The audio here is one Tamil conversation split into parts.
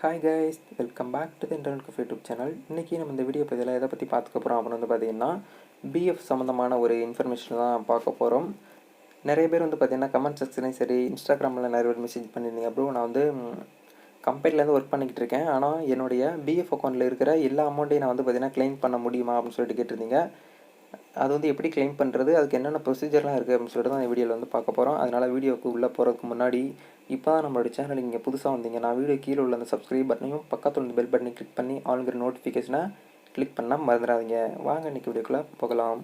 Hi guys welcome back to the internet cafe YouTube channel இன்றைக்கி நம்ம இந்த வீடியோ பதிவில் எதை பற்றி பார்த்துக்க போகிறோம் அப்படின்னு வந்து பார்த்திங்கன்னா பிஎஃப் சம்மந்தமான ஒரு இன்ஃபர்மேஷன் தான் பார்க்க போகிறோம் நிறைய பேர் வந்து பார்த்திங்கன்னா கமெண்ட் செக்ஷனையும் சரி இன்ஸ்டாகிராமில் நிறைய பேர் மெசேஜ் பண்ணியிருந்தீங்க அப்புறம் நான் வந்து கம்பெனிலேருந்து ஒர்க் பண்ணிக்கிட்டு இருக்கேன். ஆனால் என்னுடைய பிஎஃப் அக்கௌண்ட்டில் இருக்கிற எல்லா அமௌண்ட்டையும் நான் வந்து பார்த்திங்கன்னா க்ளைம் பண்ண முடியுமா அப்படின்னு சொல்லிட்டு கேட்டிருந்தீங்க. அது வந்து எப்படி க்ளைம் பண்ணுறது அதுக்கு என்னென்ன ப்ரொசீஜர்லாம் இருக்குது அப்படின்னு சொல்லிட்டு தான் இந்த வீடியோவில் வந்து பார்க்க போகிறோம் அதனால் வீடியோவுக்கு உள்ளே போகிறதுக்கு முன்னாடி இப்போ தான் நம்மளோட சேனல் இங்கே புதுசாக வந்தீங்க நான் வீடியோ கீழே உள்ள அந்த சப்ஸ்கிரைப் பட்டனையும் பக்கத்தில் உள்ள பெல் பட்டனை கிளிக் பண்ணி ஆளுங்கிற நோட்டிஃபிகேஷனை கிளிக் பண்ணால் மறந்துடாதீங்க. வாங்க இன்றைக்கி வீடியோக்குள்ளே போகலாம்.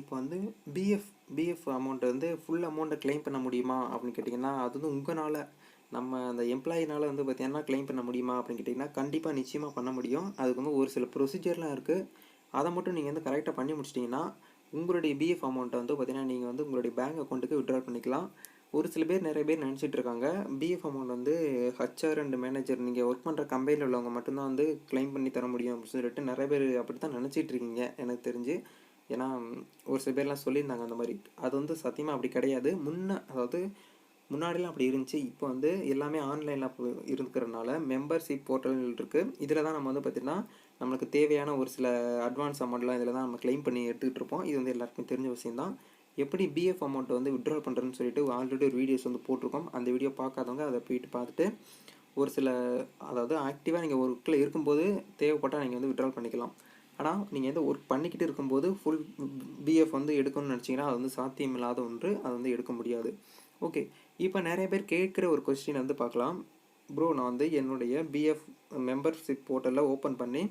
இப்போ வந்து பிஎஃப் பிஎஃப் அமௌண்ட்டை வந்து ஃபுல் அமௌண்ட்டை கிளைம் பண்ண முடியுமா அப்படின்னு கேட்டிங்கன்னா அது வந்து உங்களால் நம்ம அந்த எம்ப்ளாயினால் வந்து பார்த்தீங்கன்னா க்ளைம் பண்ண முடியுமா அப்படின்னு கேட்டிங்கன்னா கண்டிப்பாக நிச்சயமாக பண்ண முடியும். அதுக்கு வந்து ஒரு சில ப்ரொசீஜர்லாம் இருக்குது அதை மட்டும் நீங்கள் வந்து கரெக்டாக பண்ணி முடிச்சிட்டிங்கன்னா உங்களுடைய பிஎஃப் அமௌண்ட்டை வந்து பார்த்திங்கன்னா நீங்கள் வந்து உங்களுடைய பேங்க் அக்கௌண்ட்டுக்கு விட்ரா பண்ணிக்கலாம். ஒரு சில பேர் நிறைய பேர் நினச்சிட்டு இருக்காங்க. பிஎஃப் அமௌண்ட் வந்து ஹச்ஆர் அண்ட் மேனேஜர் நீங்கள் ஒர்க் பண்ணுற கம்பெனியில் உள்ளவங்க மட்டும்தான் வந்து க்ளைம் பண்ணி தர முடியும் அப்படின்னு சொல்லிட்டு நிறைய பேர் அப்படி தான் நினச்சிட்டு இருக்கீங்க எனக்கு தெரிஞ்சு. ஏன்னா ஒரு சில பேர்லாம் சொல்லியிருந்தாங்க அந்த மாதிரி. அது வந்து சத்தியமாக அப்படி கிடையாது. முன்ன அதாவது முன்னாடிலாம் அப்படி இருந்துச்சு. இப்போ வந்து எல்லாமே ஆன்லைனில் இருக்கிறனால மெம்பர்ஷிப் போர்ட்டல் இருக்குது இதில் தான் நம்ம வந்து பார்த்திங்கன்னா நம்மளுக்கு தேவையான ஒரு சில அட்வான்ஸ் அமௌண்ட்லாம் இதில் தான் நம்ம க்ளைம் பண்ணி எடுத்துகிட்டு இருப்போம். இது வந்து எல்லாருக்குமே தெரிஞ்ச விஷயம் தான். எப்படி பிஎஃப் அமௌண்ட்டை வந்து விட்ரால் பண்ணுறேன்னு சொல்லிட்டு ஆல்ரெடி ஒரு வீடியோஸ் வந்து போட்டிருக்கோம். அந்த வீடியோ பார்க்காதவங்க அதை போயிட்டு பார்த்துட்டு ஒரு சில அதாவது ஆக்டிவாக நீங்கள் ஒர்க்கில் இருக்கும்போது தேவைப்பட்டால் நீங்கள் வந்து விட்ரால் பண்ணிக்கலாம். ஆனால் நீங்கள் வந்து ஒர்க் பண்ணிக்கிட்டு இருக்கும்போது ஃபுல் பிஎஃப் வந்து எடுக்கணும்னு நினச்சிங்கன்னா அது வந்து சாத்தியம் இல்லாத ஒன்று. அது வந்து எடுக்க முடியாது. ஓகே இப்போ நிறைய பேர் கேட்குற ஒரு கொஸ்டின் வந்து பார்க்கலாம். ப்ரோ நான் வந்து என்னுடைய பிஎஃப் மெம்பர்ஷிப் போர்ட்டலில் ஓப்பன் பண்ணி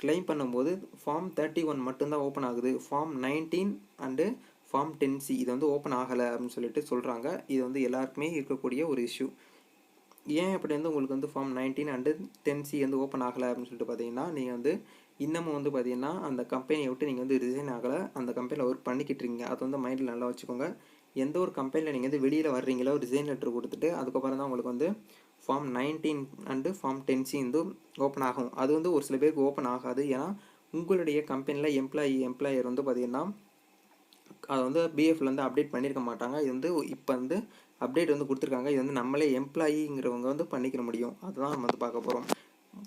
கிளைம் பண்ணும்போது ஃபார்ம் தேர்ட்டி ஒன் மட்டும்தான் ஓப்பன் ஆகுது. Form nineteen and form ten C இது வந்து ஓப்பன் ஆகலை அப்படின்னு சொல்லிட்டு சொல்கிறாங்க இது வந்து எல்லாருக்குமே இருக்கக்கூடிய ஒரு இஷ்யூ ஏன் அப்படி வந்து உங்களுக்கு வந்து form nineteen and ten C வந்து ஓப்பன் ஆகலை அப்படின்னு சொல்லிட்டு பார்த்தீங்கன்னா நீங்கள் வந்து இன்னமும் வந்து பார்த்திங்கன்னா அந்த கம்பெனியை விட்டு நீங்கள் வந்து ரிசைன் ஆகலை. அந்த கம்பெனியில் ஒர்க் பண்ணிக்கிட்டு இருக்கீங்க அது வந்து மைண்டில் நல்லா வச்சுக்கோங்க. எந்த ஒரு கம்பெனியில் நீங்கள் வந்து வெளியில் வர்றீங்களோ ரிசைன் லெட்டர் கொடுத்துட்டு அதுக்கப்புறம் தான் உங்களுக்கு வந்து form nineteen and form ten C வந்து ஓப்பன் ஆகும். அது வந்து ஒரு சில பேருக்கு ஓப்பன் ஆகாது. ஏன்னா உங்களுடைய கம்பெனியில் எம்ப்ளாயி எம்ப்ளாயர் வந்து பார்த்தீங்கன்னா அதை வந்து பிஎஃப்ல வந்து அப்டேட் பண்ணியிருக்க மாட்டாங்க. இது வந்து இப்போ வந்து அப்டேட் வந்து கொடுத்துருக்காங்க. இது வந்து நம்மளே எம்ப்ளாயிங்கிறவங்க வந்து பண்ணிக்கிற முடியும். அதுதான் நம்ம வந்து பார்க்க போகிறோம்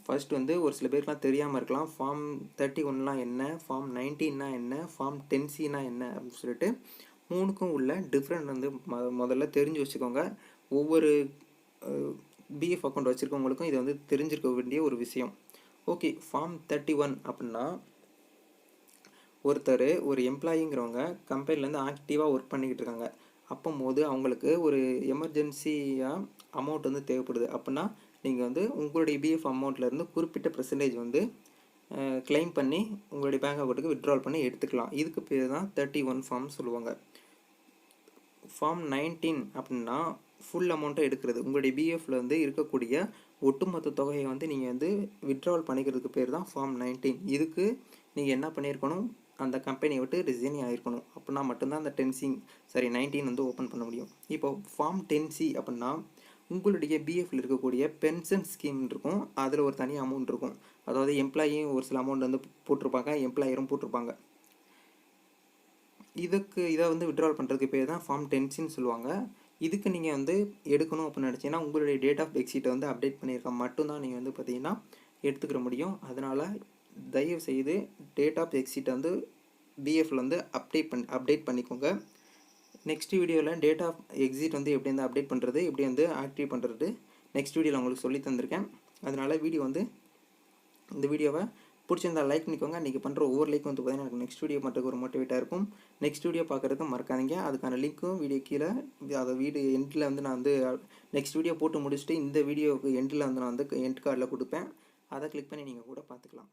ஃபர்ஸ்ட் வந்து ஒரு சில பேருக்குலாம் தெரியாமல் இருக்கலாம். ஃபார்ம் தேர்ட்டி ஒன்லாம் என்ன? ஃபார்ம் நைன்டீன்னா என்ன? ஃபார்ம் டென்சினா என்ன? அப்படின்னு சொல்லிட்டு மூணுக்கும் உள்ள டிஃப்ரெண்ட் வந்து ம முதல்ல தெரிஞ்சு வச்சுக்கோங்க. ஒவ்வொரு பிஎஃப் அக்கௌண்ட் வச்சுருக்கவங்களுக்கும் இது வந்து தெரிஞ்சிருக்க வேண்டிய ஒரு விஷயம். ஓகே ஃபார்ம் தேர்ட்டி ஒன் அப்படின்னா ஒருத்தர் ஒரு எம்ப்ளாயிங்கிறவங்க கம்பெனிலேருந்து ஆக்டிவாக ஒர்க் பண்ணிக்கிட்டு இருக்காங்க. அப்போம்போது அவங்களுக்கு ஒரு எமர்ஜென்சியாக அமௌண்ட் வந்து தேவைப்படுது. அப்படின்னா நீங்கள் வந்து உங்களுடைய பிஎஃப் அமௌண்ட்லேருந்து குறிப்பிட்ட பர்சன்டேஜ் வந்து கிளைம் பண்ணி உங்களுடைய பேங்க் அக்கௌண்ட்டுக்கு விட்ரால் பண்ணி எடுத்துக்கலாம். இதுக்கு பேர் தான் தேர்ட்டி ஒன் ஃபார்ம் சொல்லுவாங்க. ஃபார்ம் நைன்டீன் அப்படின்னா ஃபுல் அமௌண்ட்டை எடுக்கிறது. உங்களுடைய பிஎஃப்ல வந்து இருக்கக்கூடிய ஒட்டுமொத்த தொகையை வந்து நீங்கள் வந்து விட்ரால் பண்ணிக்கிறதுக்கு பேர் தான் ஃபார்ம் நைன்டீன் இதுக்கு நீங்கள் என்ன பண்ணியிருக்கணும்? அந்த கம்பெனியை விட்டு ரிசைன் ஆகிருக்கணும் அப்படின்னா மட்டும்தான் அந்த டென்சிங் சாரி நைன்டீன் வந்து ஓப்பன் பண்ண முடியும். இப்போ ஃபார்ம் டென்சி அப்படின்னா உங்களுடைய பிஎஃப்ல இருக்கக்கூடிய பென்ஷன் ஸ்கீம் இருக்கும். அதில் ஒரு தனி அமௌண்ட் இருக்கும். அதாவது எம்ப்ளாயும் ஒரு சில அமௌண்ட் வந்து போட்டிருப்பாங்க. எம்ப்ளாயரும் போட்டிருப்பாங்க. இதுக்கு இதை வந்து விட்ரால் பண்ணுறதுக்கு பேர் தான் ஃபார்ம் டென்சின்னு சொல்லுவாங்க. இதுக்கு நீங்கள் வந்து எடுக்கணும் அப்படின்னு நினச்சிங்கன்னா உங்களுடைய டேட் ஆஃப் எக்ஸிட்டை வந்து அப்டேட் பண்ணியிருக்க மட்டும்தான் நீங்கள் வந்து பார்த்தீங்கன்னா எடுத்துக்கிற முடியும். அதனால் தயவு செய்து டேட் ஆஃப் எக்ஸிட்டை வந்து பிஎஃப்ல வந்து அப்டேட் பண் அப்டேட் பண்ணிக்கோங்க. நெக்ஸ்ட் வீடியோவில் டேட் ஆஃப் எக்ஸிட் வந்து எப்படி வந்து அப்டேட் பண்ணுறது எப்படி வந்து ஆக்டிவ் பண்ணுறது நெக்ஸ்ட் வீடியோவில் உங்களுக்கு சொல்லி தந்திருக்கேன். அதனால் வீடியோ வந்து இந்த வீடியோவை பிடிச்சிருந்தால் லைக் பண்ணிக்கோங்க. நீங்கள் பண்ணுற ஒவ்வொரு லைக் வந்து பார்த்தீங்கன்னா எனக்கு நெக்ஸ்ட் வீடியோ பண்ணுறதுக்கு ஒரு மோட்டிவேட்டாக இருக்கும். நெக்ஸ்ட் வீடியோ பார்க்குறதுக்கு மறக்காதீங்க. அதுக்கான லிங்க்கும் வீடியோ கீழே அதை வீடியோ எண்டில் வந்து நான் வந்து நெக்ஸ்ட் வீடியோ போட்டு முடிச்சுட்டு இந்த வீடியோவுக்கு எண்டில் வந்து நான் வந்து எண்ட் கார்டில் கொடுப்பேன். அதை கிளிக் பண்ணி நீங்கள் கூட பார்த்துக்கலாம்